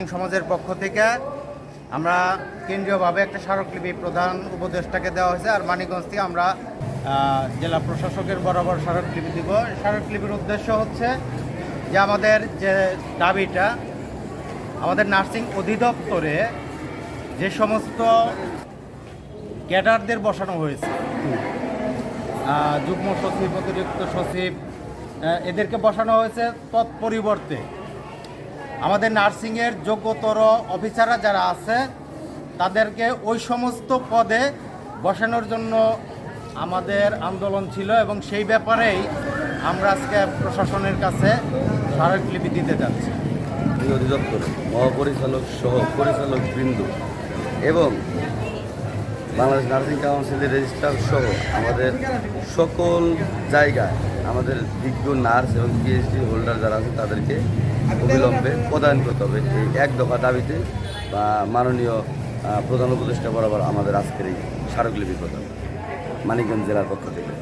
সমাজের পক্ষ থেকে আমরা কেন্দ্রীয়ভাবে একটা স্মারকলিপি প্রধান উপদেষ্টাকে দেওয়া হয়েছে আর মানিকগঞ্জ থেকে আমরা জেলা প্রশাসকের বরাবর স্মারকলিপি দিব। স্মারকলিপির উদ্দেশ্য হচ্ছে যে আমাদের যে দাবিটা, আমাদের নার্সিং অধিদপ্তরে যে সমস্ত ক্যাডারদের বসানো হয়েছে যুগ্ম সচিব, অতিরিক্ত সচিব এদেরকে বসানো হয়েছে তৎপরিবর্তে। আমাদের নার্সিংয়ের যোগ্যতর অফিসাররা যারা আছে, তাদেরকে ওই সমস্ত পদে বসানোর জন্য আমাদের আন্দোলন ছিল এবং সেই ব্যাপারেই আমরা আজকে প্রশাসনের কাছে স্মারকলিপি দিতে যাচ্ছি। অধিদপ্তর, মহাপরিচালক সহ পরিচালক বৃন্দ এবং বাংলাদেশ নার্সিং কাউন্সিলের রেজিস্ট্রার সহ আমাদের সকল জায়গায় আমাদের বিজ্ঞ নার্স এবং পিএইচডি হোল্ডার যারা আছে, তাদেরকে অবিলম্বে প্রদান করতে হবে এই এক দফা দাবিতে বা মাননীয় প্রধান উপদেষ্টা বরাবর আমাদের আজকের এই স্মারকলিপি প্রদান, মানিকগঞ্জ জেলার পক্ষ থেকে।